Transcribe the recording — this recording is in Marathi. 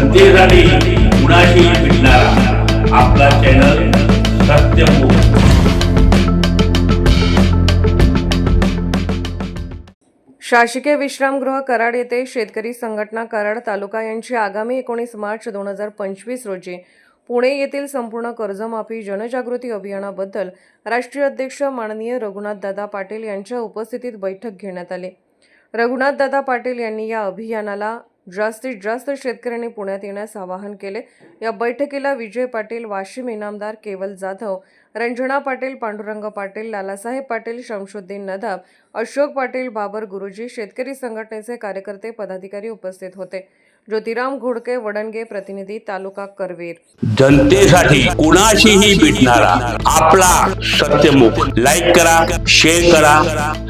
जनतेसाठी कुणाशी भेटणारा. आपला चॅनल सत्यमुख शासकीय विश्रामगृह कराड येथे शेतकरी संघटना कराड तालुका यांची आगामी एकोणीस मार्च दोन हजार पंचवीस रोजी पुणे येथील संपूर्ण कर्जमाफी जनजागृती अभियानाबद्दल राष्ट्रीय अध्यक्ष माननीय रघुनाथदादा पाटील यांच्या उपस्थितीत बैठक घेण्यात आली. रघुनाथदादा पाटील यांनी या अभियानाला जास्तीत जास्त शेतकऱ्यांनी पुण्यात येण्यास आवाहन केले. या बैठकीला विजय पाटील वाशिम इनामदार केवल जाधव रंजना पाटील पांडुरंग पाटील लालासाहेब पाटील शमशुद्दीन नदाब अशोक पाटील बाबर गुरुजी शेतकरी संघटनेचे कार्यकर्ते पदाधिकारी उपस्थित होते. ज्योतिराम घोडके वडणगे प्रतिनिधी तालुका करवीर. जनतेसाठी कुणाशीही भेटणारा आपला सत्यमुख. लाईक करा शेअर करा